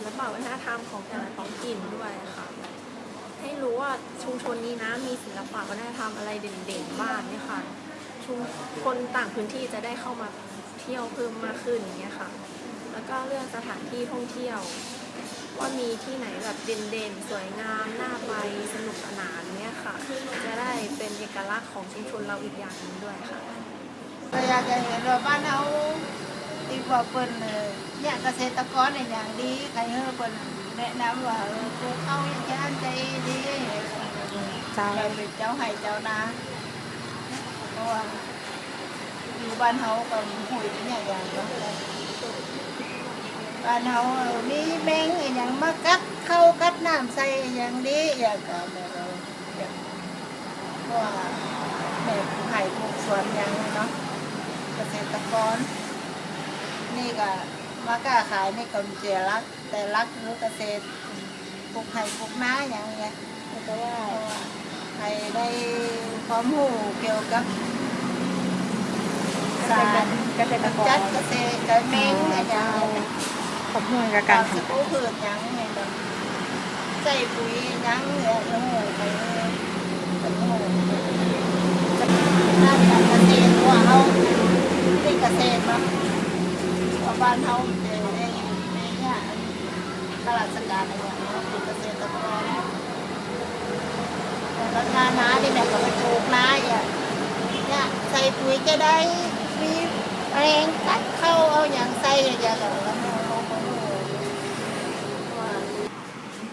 ศิลปะวัฒนธรรมของแต่ละท้องถิ่นด้วยค่ะ ให้รู้ว่าชุมชนนี้นะมีศิลปะวัฒนธรรมอะไรเด่นๆบ้างเนี่ยค่ะชุมคนต่างพื้นที่จะได้เข้ามาเที่ยวเพิ่มมากขึ้นอย่างเงี้ยค่ะ แล้วก็เรื่องสถานที่ท่องเที่ยว ว่ามีที่ไหนแบบเด่นๆ สวยงามน่าไปสนุกสนานเนี่ยค่ะ จะได้เป็นเอกลักษณ์ของชุมชนเราอีกอย่างหนึงด้วยค่ะก็อยา กจะเห็นว่าบ้านเราอีกเปิ้นเออเนี่ยเกษตรกรเนี่ยอย่างดีใครเฮอเปิ้นแนะนำว่าเออปลูกข้าวอย่างนี้ใจดีเจ้าเราเป็นเจ้าไห่เจ้านาเพราะว่าอยู่บ้านเฮาก็หุยเป็นอย่างอย่างเนาะบ้านเฮามีแมงอย่างมากัดเข้ากัดน้ำใส่อย่างดีอย่างก็แม่เราว่าแม่ปลูกไห่ปลูกสวนอย่างเนาะเกษตรกร นี่ก็มาก้าขายนี่ก็เจรัก แต่รักคือเกษตรปลูกไผ่ปลูกนาอย่างเงี้ยเพราะว่าใครได้ความรู้เกี่ยวกับสารเกษตรกรจัดเกษตรกับเม้งอะไรอย่างเงี้ยขอบคุณกับกาการรสกูพืชอย่างเงี้ยแบบใส่ปุ๋ยอย่างเงี้ยแล้วโหไปเลยแล้วโหด้านการเกษตรว่าเขาเป็นเกษตรเนาะว่า บ้านเขาเจอในในเนี่ยข้าราชกาอะไรอย่างเงี้ยเป็นเกษตรกรแล้วนานาที่แบบก็ไปปลูกนาอย่างเนี่ยใส่ปุ๋ยจะได้มีแรงกัดเข้าเอาอย่างใส่อย่างเงี้ยแล้วเราเราก็รู้ว่า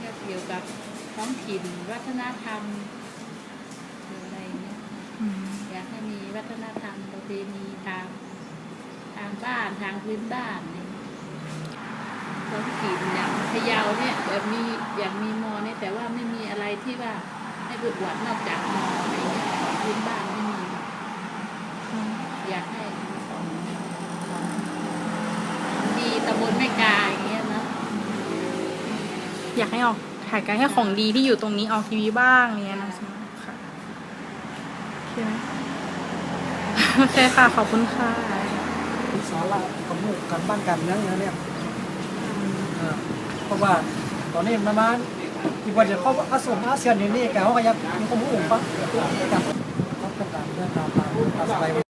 ก็เกี่ยวกับท้องถิ่นวัฒนธรรมอะไรเงี้ยอยากให้มีวัฒนธรรมประเพณีทาง ทางบ้านทางพื้นบ้านอะไรเงี้ยท้องถิ่นอย่างพะเยาเนี่ยแบบมีอย่างมีมอเนี่ยแต่ว่าไม่มีอะไรที่ว่าให้บุตรหวดนอกจากมออะไรเงี้ยพื้นบ้านไม่มีอยากให้ของของดีตำบลแม่กาอย่างเงี้ยนะอยากให้ออกถ่ายการให้ของดีที่อยู่ตรงนี้ออกทีวีบ้างอะไรเงี้ยนะค่ะโอเคไหมโอเคค่ะ ขอบคุณค่ะ สาระของลูกกันบ้านกันเมืองอย่างเนี่ยเพราะว่าตอนนี้ประมาณที่ว่าจะเข้าอาสมอาเซียนอย่นี่แกเขาก็ยังมีความรู้ปะกับเขาต้องการเรื่องตามตามตามสบาย